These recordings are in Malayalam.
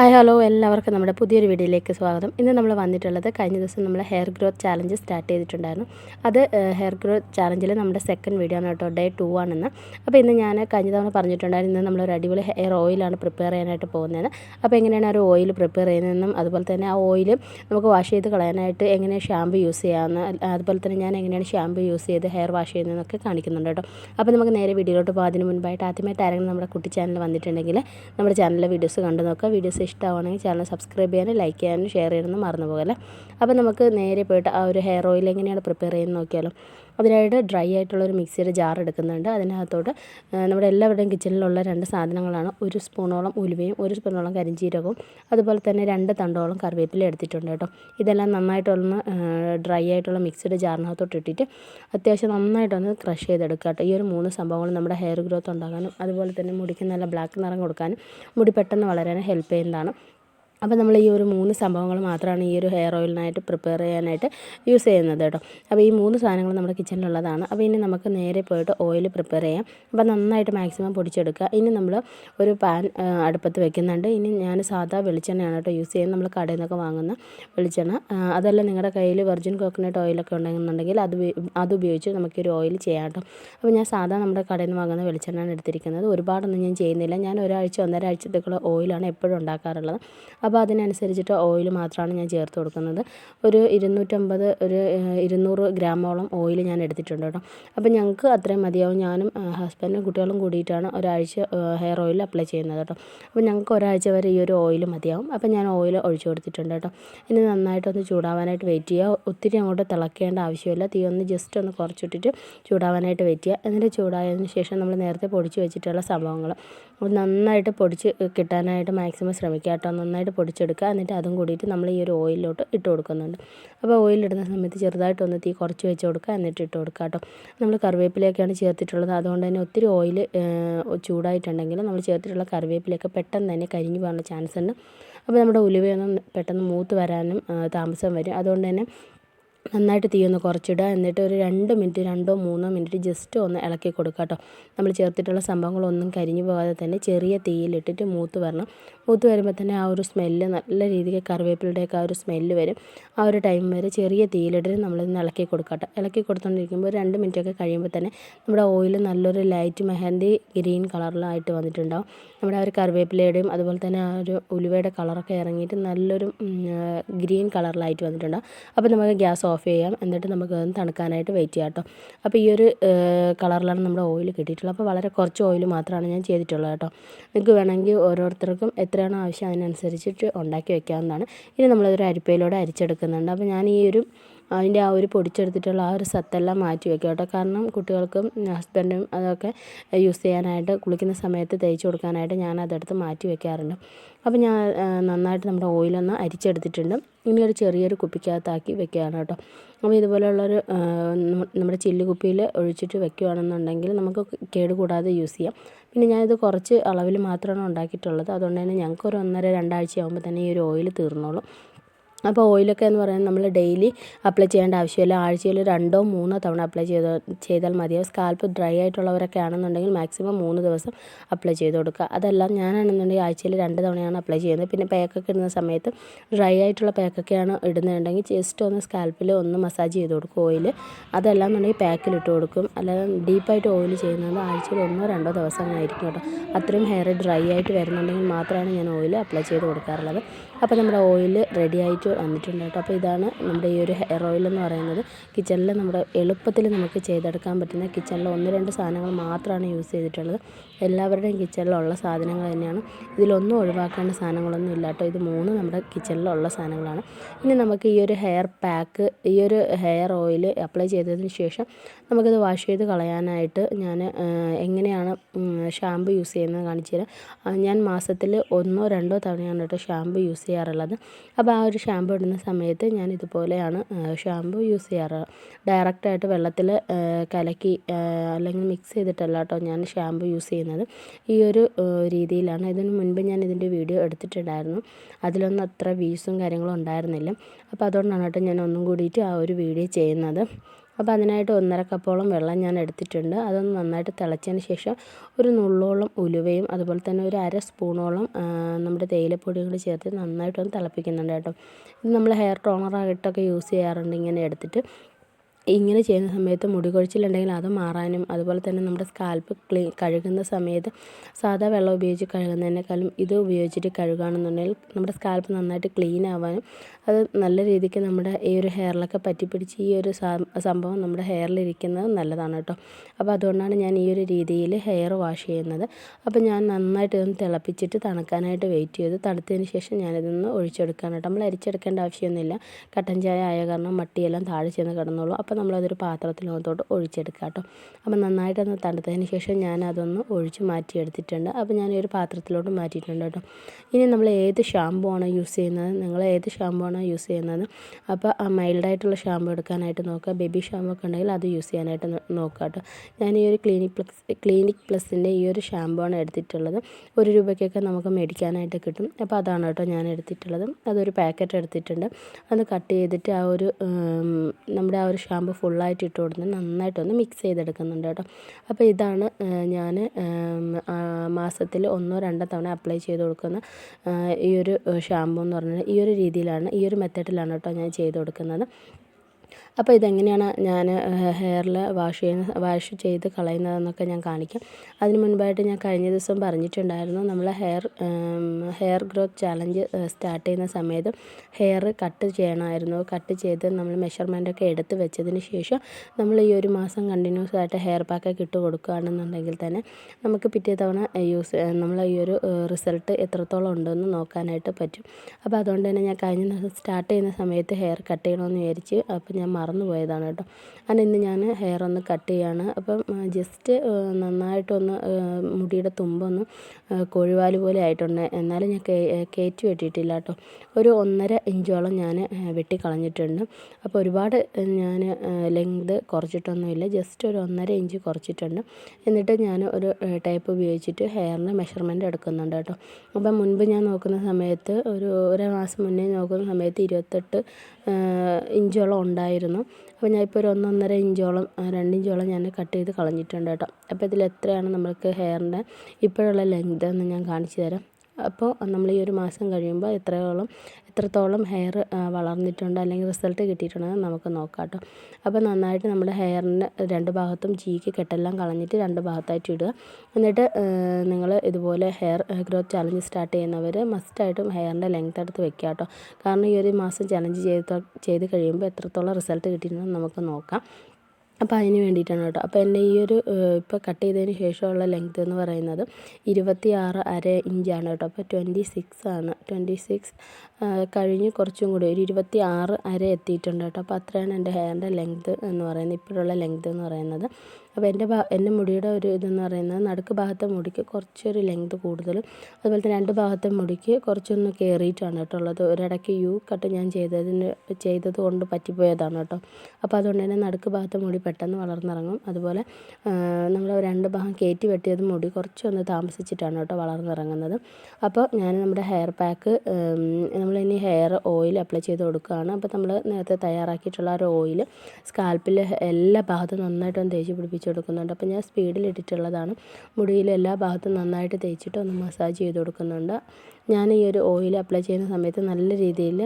ഹായ് ഹലോ എല്ലാവർക്കും നമ്മുടെ പുതിയൊരു വീഡിയോയിലേക്ക് സ്വാഗതം. ഇന്ന് നമ്മൾ വന്നിട്ടുള്ളത് കഴിഞ്ഞ ദിവസം നമ്മൾ ഹെയർ ഗ്രോത്ത് ചാലഞ്ച് സ്റ്റാർട്ട് ചെയ്തിട്ടുണ്ടായിരുന്നു. അത് ഹെയർ ഗ്രോത്ത് ചാലഞ്ചിൽ നമ്മുടെ സെക്കൻഡ് വീഡിയോ ആണ് കേട്ടോ ഡേ ടു ആണെന്ന്. അപ്പോൾ ഇന്ന് ഞാൻ കഴിഞ്ഞ തവണ പറഞ്ഞിട്ടുണ്ടായിരുന്നു ഇന്ന് നമ്മളൊരു അടിപൊളി ഹെയർ ഓയിലാണ് പ്രിപ്പയർ ചെയ്യാനായിട്ട് പോകുന്നത് അപ്പോൾ എങ്ങനെയാണ് ഒരു ഓയിൽ പ്രിപ്പയർ ചെയ്യുന്നതെന്നും അതുപോലെ തന്നെ ആ ഓയിൽ നമുക്ക് വാഷ് ചെയ്ത് കളയാനായിട്ട് എങ്ങനെ ഷാമ്പു യൂസ് ചെയ്യാമെന്ന് അതുപോലെ തന്നെ ഞാൻ എങ്ങനെയാണ് ഷാമ്പു യൂസ് ചെയ്ത് ഹെയർ വാഷ് ചെയ്യുന്നതെന്നൊക്കെ കാണിക്കുന്നുണ്ട് കേട്ടോ. അപ്പോൾ നമുക്ക് നേരെ വീഡിയോയിലോട്ട് പോകും അതിന് മുൻപായിട്ട് ആദ്യമായിട്ട് ആരെങ്കിലും നമ്മുടെ കുട്ടി ചാനൽ വന്നിട്ടുണ്ടെങ്കിൽ നമ്മുടെ ചാനലിലെ വീഡിയോസ് കണ്ടു നോക്കുക. വീഡിയോസ് ഇഷ്ടമാണെങ്കിൽ ചാനൽ സബ്സ്ക്രൈബ് ചെയ്യാനും ലൈക്ക് ചെയ്യാനും ഷെയർ ചെയ്യാനും മറന്നു പോകല്ലേ അപ്പോൾ നമുക്ക് നേരെ പോയിട്ട് ആ ഒരു ഹെയർ ഓയിൽ എങ്ങനെയാണ് പ്രിപ്പയർ ചെയ്യുന്നത് നോക്കിയാലോ. അതിനായിട്ട് ഡ്രൈ ആയിട്ടുള്ളൊരു മിക്സിയുടെ ജാർ എടുക്കുന്നുണ്ട്. അതിനകത്തോട്ട് നമ്മുടെ എല്ലാവരുടെയും കിച്ചണിലുള്ള രണ്ട് സാധനങ്ങളാണ്. ഒരു സ്പൂണോളം ഉലുവയും ഒരു സ്പൂണോളം കരിഞ്ചീരകവും അതുപോലെ തന്നെ രണ്ട് തണ്ടോളം കറിവേപ്പില എടുത്തിട്ടുണ്ട് കേട്ടോ. ഇതെല്ലാം നന്നായിട്ടൊന്ന് ഡ്രൈ ആയിട്ടുള്ള മിക്സിയുടെ ജാറിനകത്തോട്ട് ഇട്ടിട്ട് അത്യാവശ്യം നന്നായിട്ടൊന്ന് ക്രഷ് ചെയ്തെടുക്കുക കേട്ടോ. ഈ ഒരു മൂന്ന് സംഭവങ്ങൾ നമ്മുടെ ഹെയർ ഗ്രോത്ത് ഉണ്ടാകാനും അതുപോലെ തന്നെ മുടിക്ക് നല്ല ബ്ലാക്ക് നിറം കൊടുക്കാനും മുടി പെട്ടെന്ന് വളരാനും ഹെൽപ്പ് ചെയ്യുന്നതാണ്. അപ്പോൾ നമ്മൾ ഈ ഒരു മൂന്ന് സംഭവങ്ങൾ മാത്രമാണ് ഈ ഒരു ഹെയർ ഓയിലിനായിട്ട് പ്രിപ്പയർ ചെയ്യാനായിട്ട് യൂസ് ചെയ്യുന്നത് കേട്ടോ. അപ്പോൾ ഈ മൂന്ന് സാധനങ്ങൾ നമ്മുടെ കിച്ചണിലുള്ളതാണ്. അപ്പോൾ ഇനി നമുക്ക് നേരെ പോയിട്ട് ഓയിൽ പ്രിപ്പയർ ചെയ്യാം. അപ്പോൾ നന്നായിട്ട് മാക്സിമം പൊടിച്ചെടുക്കുക. ഇനി നമ്മൾ ഒരു പാൻ അടുപ്പത്ത് വെക്കുന്നുണ്ട്. ഇനി ഞാൻ സാധാ വെളിച്ചെണ്ണയാണ് കേട്ടോ യൂസ് ചെയ്യുന്നത്. നമ്മൾ കടയിൽ നിന്നൊക്കെ വാങ്ങുന്ന വെളിച്ചെണ്ണ. അതല്ല നിങ്ങളുടെ കയ്യിൽ വെർജിൻ കോക്കനട്ട് ഓയിലൊക്കെ ഉണ്ടെന്നുണ്ടെങ്കിൽ അത് അത് ഉപയോഗിച്ച് നമുക്കൊരു ഓയിൽ ചെയ്യാം കേട്ടോ. അപ്പോൾ ഞാൻ സാധാ നമ്മുടെ കടയിൽ നിന്ന് വാങ്ങുന്ന വെളിച്ചെണ്ണയാണ് എടുത്തിരിക്കുന്നത്. ഒരുപാടൊന്നും ഞാൻ ചെയ്യുന്നില്ല. ഞാൻ ഒരാഴ്ച ഒന്നര ആഴ്ചത്തേക്കുള്ള ഓയിലാണ് എപ്പോഴും ഉണ്ടാക്കാറുള്ളത്. അപ്പോൾ അതിനനുസരിച്ചിട്ട് ഓയിൽ മാത്രമാണ് ഞാൻ ചേർത്ത് കൊടുക്കുന്നത്. ഒരു ഇരുന്നൂറ്റമ്പത് ഒരു ഇരുന്നൂറ് ഗ്രാമോളം ഓയിൽ ഞാൻ എടുത്തിട്ടുണ്ട് കേട്ടോ. അപ്പോൾ ഞങ്ങൾക്ക് അത്രയും മതിയാവും. ഞാനും ഹസ്ബൻഡും കുട്ടികളും കൂടിയിട്ടാണ് ഒരാഴ്ച ഹെയർ ഓയിൽ അപ്ലൈ ചെയ്യുന്നത് കേട്ടോ. അപ്പോൾ ഞങ്ങൾക്ക് ഒരാഴ്ച വരെ ഈ ഒരു ഓയിൽ മതിയാവും. അപ്പോൾ ഞാൻ ഓയിൽ ഒഴിച്ചു കൊടുത്തിട്ടുണ്ട് കേട്ടോ. ഇനി നന്നായിട്ടൊന്ന് ചൂടാവാനായിട്ട് വെയിറ്റ് ചെയ്യുക. ഒത്തിരി അങ്ങോട്ട് തിളക്കേണ്ട ആവശ്യമില്ല. തീ ഒന്ന് ജസ്റ്റ് ഒന്ന് കുറച്ചിട്ടിട്ട് ചൂടാവാനായിട്ട് വെയിറ്റ് ചെയ്യുക. എന്നിട്ട് ചൂടായതിന് ശേഷം നമ്മൾ നേരത്തെ പൊടിച്ച് വെച്ചിട്ടുള്ള സംഭവങ്ങൾ. നന്നായിട്ട് പൊടിച്ച് കിട്ടാനായിട്ട് മാക്സിമം ശ്രമിക്കുക കേട്ടോ. നന്നായിട്ട് പൊടിച്ചെടുക്കുക. എന്നിട്ട് അതും കൂടിയിട്ട് നമ്മൾ ഈ ഒരു ഓയിലിലോട്ട് ഇട്ട് കൊടുക്കുന്നുണ്ട്. അപ്പോൾ ഓയിലിടുന്ന സമയത്ത് ചെറുതായിട്ടൊന്ന് തീ കുറച്ച് വെച്ച് കൊടുക്കുക. എന്നിട്ട് ഇട്ട് കൊടുക്കുക കേട്ടോ. നമ്മൾ കറിവേപ്പിലയൊക്കെയാണ് ചേർത്തിട്ടുള്ളത്. അതുകൊണ്ട് തന്നെ ഒത്തിരി ഓയിൽ ചൂടായിട്ടുണ്ടെങ്കിൽ നമ്മൾ ചേർത്തിട്ടുള്ള കറിവേപ്പിലയൊക്കെ പെട്ടെന്ന് തന്നെ കരിഞ്ഞു പോകാനുള്ള ചാൻസ് ഉണ്ട് അപ്പോൾ നമ്മുടെ ഉലുവയൊന്നും പെട്ടെന്ന് മൂത്ത് വരാനും താമസം വരും. അതുകൊണ്ട് തന്നെ നന്നായിട്ട് തീയൊന്ന് കുറച്ചിടുക. എന്നിട്ട് ഒരു രണ്ട് മിനിറ്റ് രണ്ടോ മൂന്നോ മിനിറ്റ് ജസ്റ്റ് ഒന്ന് ഇളക്കി കൊടുക്കുക കേട്ടോ നമ്മൾ ചേർത്തിട്ടുള്ള സംഭവങ്ങളൊന്നും കരിഞ്ഞു പോകാതെ തന്നെ ചെറിയ തീയിലിട്ടിട്ട് മൂത്ത് വരണം. മൂത്ത് വരുമ്പോൾ തന്നെ ആ ഒരു സ്മെല്ല് നല്ല രീതിക്ക് കറിവേപ്പിലയുടെയൊക്കെ ആ ഒരു സ്മെല്ല് വരും. ആ ഒരു ടൈം വരെ ചെറിയ തീയിലിട്ടിട്ട് നമ്മളിന്ന് ഇളക്കി കൊടുക്കുക കേട്ടോ ഇളക്കി കൊടുത്തുകൊണ്ടിരിക്കുമ്പോൾ രണ്ട് മിനിറ്റൊക്കെ കഴിയുമ്പോൾ തന്നെ നമ്മുടെ ഓയിൽ നല്ലൊരു ലൈറ്റ് മെഹന്തി ഗ്രീൻ കളറിലായിട്ട് വന്നിട്ടുണ്ടാവും. നമ്മുടെ ആ ഒരു കറിവേപ്പിലയുടെയും അതുപോലെ തന്നെ ആ ഒരു ഉലുവയുടെ കളറൊക്കെ ഇറങ്ങിയിട്ട് നല്ലൊരു ഗ്രീൻ കളറിലായിട്ട് വന്നിട്ടുണ്ടാവും. അപ്പോൾ നമുക്ക് ഗ്യാസ് ഓഫ് ചെയ്യാം. എന്നിട്ട് നമുക്ക് അതൊന്ന് തണുക്കാനായിട്ട് വെയിറ്റ് ചെയ്യാം കേട്ടോ അപ്പോൾ ഈ ഒരു കളറിലാണ് നമ്മുടെ ഓയിൽ കിട്ടിയിട്ടുള്ളത്. അപ്പോൾ വളരെ കുറച്ച് ഓയിൽ മാത്രമാണ് ഞാൻ ചെയ്തിട്ടുള്ളത് കേട്ടോ നിങ്ങൾക്ക് വേണമെങ്കിൽ ഓരോരുത്തർക്കും എത്രയാണ് ആവശ്യം അതിനനുസരിച്ചിട്ട് ഉണ്ടാക്കി വെക്കാവുന്നതാണ്. ഇനി നമ്മളതൊരു അരിപ്പയിലൂടെ അരിച്ചെടുക്കുന്നുണ്ട്. അപ്പോൾ ഞാൻ ഈ ഒരു അതിന്റെ ആ ഒരു പൊടിച്ചെടുത്തിട്ടുള്ള ആ ഒരു സത്തെല്ലാം മാറ്റി വെക്കുക കേട്ടോ. കാരണം കുട്ടികൾക്കും ഹസ്ബൻഡും അതൊക്കെ യൂസ് ചെയ്യാനായിട്ട് കുളിക്കുന്ന സമയത്ത് തേച്ച് കൊടുക്കാനായിട്ട് ഞാൻ അതെടുത്ത് മാറ്റി വെക്കാറുണ്ട്. അപ്പോൾ ഞാൻ നന്നായിട്ട് നമ്മുടെ ഓയിലൊന്ന് അരിച്ചെടുത്തിട്ടുണ്ട്. ഇനി ഒരു ചെറിയൊരു കുപ്പിക്കകത്താക്കി വെക്കുകയാണ് കേട്ടോ. അപ്പോൾ ഇതുപോലെയുള്ളൊരു നമ്മുടെ ചില്ലു കുപ്പിയിൽ ഒഴിച്ചിട്ട് വെക്കുകയാണെന്നുണ്ടെങ്കിൽ നമുക്ക് കേട് കൂടാതെ യൂസ് ചെയ്യാം. പിന്നെ ഞാനിത് കുറച്ച് അളവിൽ മാത്രമാണ് ഉണ്ടാക്കിയിട്ടുള്ളത്. അതുകൊണ്ട് തന്നെ ഞങ്ങൾക്ക് ഒരു ഒന്നര രണ്ടാഴ്ച ആകുമ്പോൾ തന്നെ ഈ ഒരു ഓയിൽ തീർന്നോളും. അപ്പോൾ ഓയിലൊക്കെ എന്ന് പറയുന്നത് നമ്മൾ ഡെയിലി അപ്ലൈ ചെയ്യേണ്ട ആവശ്യമില്ല. ആഴ്ചയിൽ രണ്ടോ മൂന്നോ തവണ അപ്ലൈ ചെയ്ത് ചെയ്താൽ മതിയാവും സ്കാൽപ്പ് ഡ്രൈ ആയിട്ടുള്ളവരൊക്കെ ആണെന്നുണ്ടെങ്കിൽ മാക്സിമം മൂന്ന് ദിവസം അപ്ലൈ ചെയ്ത് കൊടുക്കുക. അതെല്ലാം ഞാനാണെന്നുണ്ടെങ്കിൽ ആഴ്ചയിൽ രണ്ട് തവണയാണ് അപ്ലൈ ചെയ്യുന്നത്. പിന്നെ പാക്കൊക്കെ ഇടുന്ന സമയത്ത് ഡ്രൈ ആയിട്ടുള്ള പാക്കൊക്കെയാണ് ഇടുന്നുണ്ടെങ്കിൽ ജസ്റ്റ് ഒന്ന് സ്കാൽപ്പിൽ ഒന്ന് മസാജ് ചെയ്ത് കൊടുക്കും ഓയിൽ. അതെല്ലാം എന്നുണ്ടെങ്കിൽ പാക്കിൽ ഇട്ട് കൊടുക്കും. അല്ലാതെ ഡീപ്പായിട്ട് ഓയിൽ ചെയ്യുന്നത് ആഴ്ചയിൽ ഒന്നോ രണ്ടോ ദിവസങ്ങളായിരിക്കും കേട്ടോ. അത്രയും ഹെയർ ഡ്രൈ ആയിട്ട് വരുന്നുണ്ടെങ്കിൽ മാത്രമാണ് ഞാൻ ഓയിൽ അപ്ലൈ ചെയ്ത് കൊടുക്കാറുള്ളത്. അപ്പോൾ നമ്മുടെ ഓയിൽ റെഡി ആയിട്ട് വന്നിട്ടുണ്ട് കേട്ടോ. അപ്പോൾ ഇതാണ് നമ്മുടെ ഈ ഒരു ഹെയർ ഓയിൽ എന്ന് പറയുന്നത്. കിച്ചണിൽ നമ്മുടെ എളുപ്പത്തിൽ നമുക്ക് ചെയ്തെടുക്കാൻ പറ്റുന്ന കിച്ചണിൽ ഒന്ന് രണ്ട് സാധനങ്ങൾ മാത്രമാണ് യൂസ് ചെയ്തിട്ടുള്ളത്. എല്ലാവരുടെയും കിച്ചണിലുള്ള സാധനങ്ങൾ തന്നെയാണ്. ഇതിലൊന്നും ഒഴിവാക്കേണ്ട സാധനങ്ങളൊന്നും ഇല്ല കേട്ടോ. ഇത് മൂന്ന് നമ്മുടെ കിച്ചണിലുള്ള സാധനങ്ങളാണ്. ഇനി നമുക്ക് ഈ ഒരു ഹെയർ പാക്ക് ഈ ഒരു ഹെയർ ഓയിൽ അപ്ലൈ ചെയ്തതിന് ശേഷം നമുക്കിത് വാഷ് ചെയ്ത് കളയാനായിട്ട് ഞാൻ എങ്ങനെയാണ് ഷാമ്പു യൂസ് ചെയ്യുന്നത് കാണിച്ചു തരാം. ഞാൻ മാസത്തിൽ ഒന്നോ രണ്ടോ തവണയാണ് കേട്ടോ ഷാമ്പു യൂസ് ചെയ്യാറുള്ളത്. അപ്പോൾ ആ ഒരു ഷാമ്പു ഇടുന്ന സമയത്ത് ഞാൻ ഇതുപോലെയാണ് ഷാമ്പു യൂസ് ചെയ്യാറ്. ഡയറക്റ്റായിട്ട് വെള്ളത്തിൽ കലക്കി അല്ലെങ്കിൽ മിക്സ് ചെയ്തിട്ടല്ല കേട്ടോ ഞാൻ ഷാമ്പു യൂസ് ചെയ്യുന്നത്. ഈ ഒരു രീതിയിലാണ്. ഇതിന് മുൻപ് ഞാൻ ഇതിന്റെ വീഡിയോ എടുത്തിട്ടുണ്ടായിരുന്നു. അതിലൊന്നും അത്ര വ്യൂസും കാര്യങ്ങളും ഉണ്ടായിരുന്നില്ല. അപ്പോൾ അതുകൊണ്ടാണ് കേട്ടോ ഞാൻ ഒന്നും കൂടിയിട്ട് ആ ഒരു വീഡിയോ ചെയ്യുന്നത്. അപ്പോൾ അതിനായിട്ട് ഒന്നര കപ്പോളം വെള്ളം ഞാൻ എടുത്തിട്ടുണ്ട്. അതൊന്ന് നന്നായിട്ട് തിളച്ചതിന് ശേഷം ഒരു നുള്ളോളം ഉലുവയും അതുപോലെ തന്നെ ഒരു അര സ്പൂണോളം നമ്മുടെ തേയിലപ്പൊടികൾ കൂടി ചേർത്ത് നന്നായിട്ടൊന്ന് തിളപ്പിക്കുന്നുണ്ട് കേട്ടോ. ഇത് നമ്മൾ ഹെയർ ടോണറായിട്ടൊക്കെ യൂസ് ചെയ്യാറുണ്ട് ഇങ്ങനെ എടുത്തിട്ട്. ഇങ്ങനെ ചെയ്യുന്ന സമയത്ത് മുടി കൊഴിച്ചിലുണ്ടെങ്കിൽ അത് മാറാനും അതുപോലെ തന്നെ നമ്മുടെ സ്കാൽപ്പ് ക്ലീ കഴുകുന്ന സമയത്ത് സാധാ വെള്ളം ഉപയോഗിച്ച് കഴുകുന്നതിനേക്കാളും ഇത് ഉപയോഗിച്ചിട്ട് കഴുകുകയാണെന്നുണ്ടെങ്കിൽ നമ്മുടെ സ്കാൽപ്പ് നന്നായിട്ട് ക്ലീൻ ആവാനും അത് നല്ല രീതിക്ക് നമ്മുടെ ഈ ഒരു ഹെയറിലൊക്കെ പറ്റിപ്പിടിച്ച് ഈ ഒരു സംഭവം നമ്മുടെ ഹെയറിലിരിക്കുന്നത് നല്ലതാണ് കേട്ടോ. അപ്പോൾ അതുകൊണ്ടാണ് ഞാൻ ഈ ഒരു രീതിയിൽ ഹെയർ വാഷ് ചെയ്യുന്നത്. അപ്പോൾ ഞാൻ നന്നായിട്ട് ഇതൊന്ന് തിളപ്പിച്ചിട്ട് തണുക്കാനായിട്ട് വെയിറ്റ് ചെയ്തു. തണുത്തതിന് ശേഷം ഞാനിതൊന്ന് ഒഴിച്ചെടുക്കാനായിട്ട് നമ്മൾ അരിച്ചെടുക്കേണ്ട ആവശ്യമൊന്നുമില്ല. കട്ടൻ ചായ ആയ കാരണം മട്ടിയെല്ലാം താഴെ ചെന്ന് കിടന്നോളൂ. അപ്പോൾ നമ്മളതൊരു പാത്രത്തിനകത്തോട്ട് ഒഴിച്ചെടുക്കാം കേട്ടോ. അപ്പോൾ നന്നായിട്ടൊന്ന് തണുത്തതിന് ശേഷം ഞാൻ അതൊന്ന് ഒഴിച്ച് മാറ്റിയെടുത്തിട്ടുണ്ട്. അപ്പോൾ ഞാൻ ഒരു പാത്രത്തിലോട്ട് മാറ്റിയിട്ടുണ്ട് കേട്ടോ. ഇനി നമ്മൾ ഏത് ഷാമ്പു ആണോ യൂസ് ചെയ്യുന്നത്? നിങ്ങൾ ഏത് ഷാമ്പു ആണോ യൂസ് ചെയ്യുന്നത്? അപ്പോൾ ആ മൈൽഡായിട്ടുള്ള ഷാമ്പു എടുക്കാനായിട്ട് നോക്കുക. ബേബി ഷാമ്പു ഒക്കെ ഉണ്ടെങ്കിൽ അത് യൂസ് ചെയ്യാനായിട്ട് നോക്കുക കേട്ടോ. ഞാൻ ഈ ഒരു ക്ലിനിക് പ്ലസ് ക്ലിനിക് പ്ലസിന്റെ ഈ ഒരു ഷാമ്പു ആണ് എടുത്തിട്ടുള്ളത്. ഒരു രൂപയ്ക്കൊക്കെ നമുക്ക് മേടിക്കാനായിട്ട് കിട്ടും. അപ്പോൾ അതാണ് കേട്ടോ ഞാൻ എടുത്തിട്ടുള്ളത്. അതൊരു പാക്കറ്റ് എടുത്തിട്ടുണ്ട്. അത് കട്ട് ചെയ്തിട്ട് ആ ഒരു നമ്മുടെ ആ ഒരു ഷാമ്പു ഫുള്ളായിട്ട് ഇട്ട് കൊടുത്ത് നന്നായിട്ടൊന്ന് മിക്സ് ചെയ്തെടുക്കുന്നുണ്ട് കേട്ടോ. അപ്പോൾ ഇതാണ് ഞാൻ മാസത്തിൽ ഒന്നോ രണ്ടോ തവണ അപ്ലൈ ചെയ്ത് കൊടുക്കുന്ന ഈ ഒരു ഷാമ്പു എന്ന് പറഞ്ഞാൽ ഈ ഒരു രീതിയിലാണ് ഈ ഒരു മെത്തേഡിലാണ് കേട്ടോ ഞാൻ ചെയ്ത് കൊടുക്കുന്നത്. അപ്പോൾ ഇതെങ്ങനെയാണ് ഞാൻ ഹെയറിൽ വാഷ് ചെയ്യുന്ന വാഷ് ചെയ്ത് കളയുന്നതെന്നൊക്കെ ഞാൻ കാണിക്കാം. അതിന് മുൻപായിട്ട് ഞാൻ കഴിഞ്ഞ ദിവസം പറഞ്ഞിട്ടുണ്ടായിരുന്നു നമ്മൾ hair hair growth challenge start ചെയ്യുന്ന സമയത്ത് ഹെയർ കട്ട് ചെയ്യണമായിരുന്നു. കട്ട് ചെയ്ത് നമ്മൾ മെഷർമെന്റൊക്കെ എടുത്ത് വെച്ചതിന് ശേഷം നമ്മൾ ഈ ഒരു മാസം കണ്ടിന്യൂസ് ആയിട്ട് ഹെയർ പാക്കൊക്കെ ഇട്ട് കൊടുക്കുകയാണെന്നുണ്ടെങ്കിൽ തന്നെ നമുക്ക് പിറ്റേ തവണ യൂസ് നമ്മൾ ഈ ഒരു റിസൾട്ട് എത്രത്തോളം ഉണ്ടെന്ന് നോക്കാനായിട്ട് പറ്റും. അപ്പോൾ അതുകൊണ്ട് തന്നെ ഞാൻ കഴിഞ്ഞ സ്റ്റാർട്ട് ചെയ്യുന്ന സമയത്ത് ഹെയർ കട്ട് ചെയ്യണമെന്ന് വിചാരിച്ച് അപ്പോൾ ഞാൻ മറന്നു പോയതാണ് കേട്ടോ. അങ്ങനെ ഇന്ന് ഞാൻ ഹെയർ ഒന്ന് കട്ട് ചെയ്യാണ്. അപ്പം ജസ്റ്റ് നന്നായിട്ടൊന്ന് മുടിയുടെ തുമ്പൊന്ന് കോഴിവാൽ പോലെ ആയിട്ടുണ്ട്. എന്നാലും ഞാൻ കയറ്റി വെട്ടിയിട്ടില്ല കേട്ടോ. ഒരു ഒന്നര ഇഞ്ചോളം ഞാൻ വെട്ടിക്കളഞ്ഞിട്ടുണ്ട്. അപ്പോൾ ഒരുപാട് ഞാൻ ലെങ്ത് കുറച്ചിട്ടൊന്നുമില്ല. ജസ്റ്റ് ഒരു ഒന്നര ഇഞ്ച് കുറച്ചിട്ടുണ്ട്. എന്നിട്ട് ഞാൻ ഒരു ടൈപ്പ് ഉപയോഗിച്ചിട്ട് ഹെയറിന്റെ മെഷർമെന്റ് എടുക്കുന്നുണ്ട് കേട്ടോ. അപ്പം മുൻപ് ഞാൻ നോക്കുന്ന സമയത്ത് ഒരു ഒരു മാസം മുന്നേ നോക്കുന്ന സമയത്ത് ഇരുപത്തെട്ട് ഇഞ്ചോളം ഉണ്ടായിരുന്നു. അപ്പോൾ ഞാൻ ഇപ്പോൾ ഒരു ഒന്നൊന്നര ഇഞ്ചോളം രണ്ട് ഇഞ്ചോളം ഞാൻ കട്ട് ചെയ്ത് കളഞ്ഞിട്ടുണ്ട് കേട്ടോ. അപ്പോൾ ഇതിൽ എത്രയാണ് നമ്മൾക്ക് ഹെയറിന്റെ ഇപ്പോഴുള്ള ലെങ്ത് എന്ന് ഞാൻ കാണിച്ചു തരാം. അപ്പോൾ നമ്മൾ ഈ ഒരു മാസം കഴിയുമ്പോൾ എത്രയോളം എത്രത്തോളം ഹെയർ വളർന്നിട്ടുണ്ട് അല്ലെങ്കിൽ റിസൾട്ട് കിട്ടിയിട്ടുണ്ടെന്ന് നമുക്ക് നോക്കാം കേട്ടോ. അപ്പോൾ നന്നായിട്ട് നമ്മുടെ ഹെയറിന് രണ്ട് ഭാഗത്തും ചീക്ക് കെട്ടെല്ലാം കളഞ്ഞിട്ട് രണ്ട് ഭാഗത്തായിട്ട് ഇടുക. എന്നിട്ട് നിങ്ങൾ ഇതുപോലെ ഹെയർ ഗ്രോത്ത് ചലഞ്ച് സ്റ്റാർട്ട് ചെയ്യുന്നവർ മസ്റ്റായിട്ടും ഹെയറിന്റെ ലെങ്ത് എടുത്ത് വെക്കുക കേട്ടോ. കാരണം ഈ ഒരു മാസം ചലഞ്ച് ചെയ്ത് ചെയ്ത് കഴിയുമ്പോൾ എത്രത്തോളം റിസൾട്ട് കിട്ടിയിട്ടുണ്ടെന്ന് നമുക്ക് നോക്കാം. അപ്പോൾ അതിന് വേണ്ടിയിട്ടാണ് കേട്ടോ. അപ്പോൾ എന്റെ ഈ ഒരു ഇപ്പോൾ കട്ട് ചെയ്തതിന് ശേഷമുള്ള ലെങ്ത് എന്ന് പറയുന്നത് ഇരുപത്തി ആറ് അര ഇഞ്ചാണ് കേട്ടോ. അപ്പോൾ ട്വന്റി സിക്സ് ആണ്. ട്വന്റി സിക്സ് കഴിഞ്ഞ് കുറച്ചും കൂടി ഒരു ഇരുപത്തി ആറ് അര എത്തിയിട്ടുണ്ട് കേട്ടോ. അപ്പോൾ അത്രയാണ് എന്റെ ഹെയറിന്റെ ലെങ്ത് എന്ന് പറയുന്നത് ഇപ്പോഴുള്ള ലെങ്ത് എന്ന് പറയുന്നത്. അപ്പോൾ എന്റെ എന്റെ മുടിയുടെ ഒരു ഇതെന്ന് പറയുന്നത് നടുക്ക് ഭാഗത്തെ മുടിക്ക് കുറച്ചൊരു ലെങ്ത് കൂടുതലും അതുപോലെ തന്നെ രണ്ട് ഭാഗത്തെ മുടിക്ക് കുറച്ചൊന്ന് കയറിയിട്ടാണ് കേട്ടോ ഉള്ളത്. ഒരിടയ്ക്ക് യു കട്ട് ഞാൻ ചെയ്തതിന് ചെയ്തത് കൊണ്ട് പറ്റിപ്പോയതാണ് കേട്ടോ. അപ്പോൾ അതുകൊണ്ട് തന്നെ നടുക്ക് ഭാഗത്തെ മുടി പെട്ടെന്ന് വളർന്നിറങ്ങും. അതുപോലെ നമ്മൾ രണ്ട് ഭാഗം കയറ്റി വെട്ടിയത് മുടി കുറച്ചൊന്ന് താമസിച്ചിട്ടാണ് കേട്ടോ വളർന്നിറങ്ങുന്നത്. അപ്പോൾ ഞാൻ നമ്മുടെ ഹെയർ പാക്ക് നമ്മളിനി ഹെയർ ഓയിൽ അപ്ലൈ ചെയ്ത് കൊടുക്കുകയാണ്. അപ്പോൾ നമ്മൾ നേരത്തെ തയ്യാറാക്കിയിട്ടുള്ള ഒരു ഓയിൽ സ്കാൽപ്പിൽ എല്ലാ ഭാഗത്തും നന്നായിട്ടൊന്ന് തേച്ച് പിടിപ്പിച്ച് കൊടുക്കുന്നുണ്ട്. അപ്പോൾ ഞാൻ സ്പീഡിൽ ഇട്ടിട്ടുള്ളതാണ്. മുടിയിൽ എല്ലാ ഭാഗത്തും നന്നായിട്ട് തേച്ചിട്ട് ഒന്ന് മസാജ് ചെയ്ത് കൊടുക്കുന്നുണ്ട്. ഞാൻ ഈ ഒരു ഓയിൽ അപ്ലൈ ചെയ്യുന്ന സമയത്ത് നല്ല രീതിയിൽ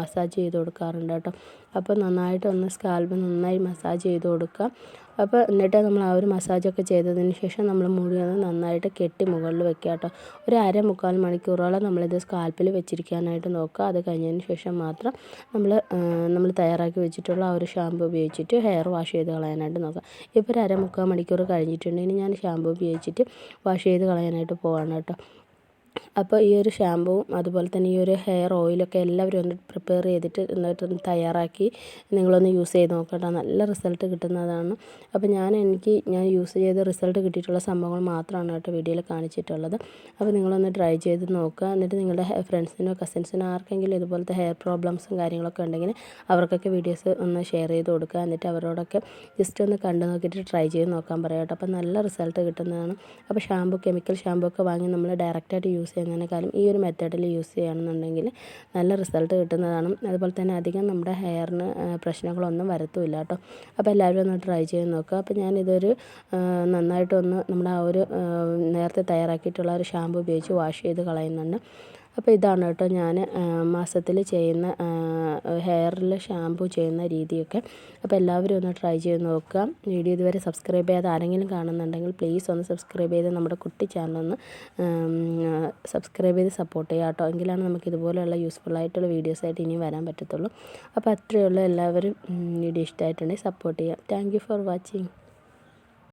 മസാജ് ചെയ്ത് കൊടുക്കാറുണ്ട് കേട്ടോ. അപ്പോൾ നന്നായിട്ട് ഒന്ന് സ്കാൽബ് നന്നായി മസാജ് ചെയ്ത് കൊടുക്കുക അപ്പോൾ എന്നിട്ട് നമ്മൾ ആ ഒരു മസാജൊക്കെ ചെയ്തതിന് ശേഷം നമ്മൾ മുടി ഒന്ന് നന്നായിട്ട് കെട്ടി മുകളിൽ വെക്കുക കേട്ടോ. ഒരു അര മുക്കാൽ മണിക്കൂറോളം നമ്മളിത് സ്കാൽപ്പിൽ വെച്ചിരിക്കാനായിട്ട് നോക്കുക. അത് കഴിഞ്ഞതിന് ശേഷം മാത്രം നമ്മൾ നമ്മൾ തയ്യാറാക്കി വെച്ചിട്ടുള്ള ആ ഒരു ഷാമ്പു ഉപയോഗിച്ചിട്ട് ഹെയർ വാഷ് ചെയ്ത് കളയാനായിട്ട് നോക്കുക. ഇപ്പോൾ ഒരു അര മുക്കാൽ മണിക്കൂർ കഴിഞ്ഞിട്ടുണ്ടെങ്കിൽ ഞാൻ ഷാമ്പു ഉപയോഗിച്ചിട്ട് വാഷ് ചെയ്ത് കളയാനായിട്ട് പോവാണ് കേട്ടോ. അപ്പോൾ ഈ ഒരു ഷാമ്പുവും അതുപോലെ തന്നെ ഈ ഒരു ഹെയർ ഓയിലൊക്കെ എല്ലാവരും ഒന്ന് പ്രിപ്പയർ ചെയ്തിട്ട് എന്നിട്ട് തയ്യാറാക്കി നിങ്ങളൊന്ന് യൂസ് ചെയ്ത് നോക്കട്ടെ നല്ല റിസൾട്ട് കിട്ടുന്നതാണ്. അപ്പോൾ ഞാൻ എനിക്ക് ഞാൻ യൂസ് ചെയ്ത് റിസൾട്ട് കിട്ടിയിട്ടുള്ള സംഭവങ്ങൾ മാത്രമാണ് കേട്ടോ വീഡിയോയിൽ കാണിച്ചിട്ടുള്ളത്. അപ്പോൾ നിങ്ങളൊന്ന് ട്രൈ ചെയ്ത് നോക്കുക. എന്നിട്ട് നിങ്ങളുടെ ഫ്രണ്ട്സിനോ കസിൻസിനോ ആർക്കെങ്കിലും ഇതുപോലത്തെ ഹെയർ പ്രോബ്ലംസും കാര്യങ്ങളൊക്കെ ഉണ്ടെങ്കിൽ അവർക്കൊക്കെ വീഡിയോസ് ഒന്ന് ഷെയർ ചെയ്ത് കൊടുക്കുക. എന്നിട്ട് അവരോടൊക്കെ ജസ്റ്റ് ഒന്ന് കണ്ടു നോക്കിയിട്ട് ട്രൈ ചെയ്ത് നോക്കാൻ പറയാം കേട്ടോ. അപ്പോൾ നല്ല റിസൾട്ട് കിട്ടുന്നതാണ്. അപ്പോൾ ഷാമ്പു കെമിക്കൽ ഷാമ്പു ഒക്കെ വാങ്ങി നമ്മൾ ഡയറക്റ്റായിട്ട് യൂസ് യൂസ് ചെയ്യുന്നതിനേക്കാളും ഈ ഒരു മെത്തേഡിൽ യൂസ് ചെയ്യുകയാണെന്നുണ്ടെങ്കിൽ നല്ല റിസൾട്ട് കിട്ടുന്നതാണ്. അതുപോലെ തന്നെ അധികം നമ്മുടെ ഹെയറിന് പ്രശ്നങ്ങളൊന്നും വരത്തുമില്ല കേട്ടോ. അപ്പോൾ എല്ലാവരും ഒന്ന് ട്രൈ ചെയ്ത് നോക്കുക. അപ്പോൾ ഞാനിതൊരു നന്നായിട്ടൊന്ന് നമ്മുടെ ആ ഒരു നേരത്തെ തയ്യാറാക്കിയിട്ടുള്ള ഒരു ഷാമ്പു ഉപയോഗിച്ച് വാഷ് ചെയ്ത് കളയുന്നുണ്ട്. അപ്പോൾ ഇതാണ് കേട്ടോ ഞാൻ മാസത്തിൽ ചെയ്യുന്ന ഹെയറിൽ ഷാമ്പൂ ചെയ്യുന്ന രീതിയൊക്കെ. അപ്പോൾ എല്ലാവരും ഒന്ന് ട്രൈ ചെയ്ത് നോക്കുക. വീഡിയോ ഇതുവരെ സബ്സ്ക്രൈബ് ചെയ്യാതെ ആരെങ്കിലും കാണുന്നുണ്ടെങ്കിൽ പ്ലീസ് ഒന്ന് സബ്സ്ക്രൈബ് ചെയ്ത് നമ്മുടെ കുട്ടി ചാനലൊന്ന് സബ്സ്ക്രൈബ് ചെയ്ത് സപ്പോർട്ട് ചെയ്യുക കേട്ടോ. എങ്കിലാണ് നമുക്ക് ഇതുപോലെയുള്ള യൂസ്ഫുൾ ആയിട്ടുള്ള വീഡിയോസായിട്ട് ഇനിയും വരാൻ പറ്റത്തുള്ളൂ. അപ്പോൾ അത്രയേ ഉള്ളൂ. എല്ലാവരും വീഡിയോ ഇഷ്ടമായിട്ടുണ്ടെങ്കിൽ സപ്പോർട്ട് ചെയ്യാം താങ്ക് ഫോർ വാച്ചിങ്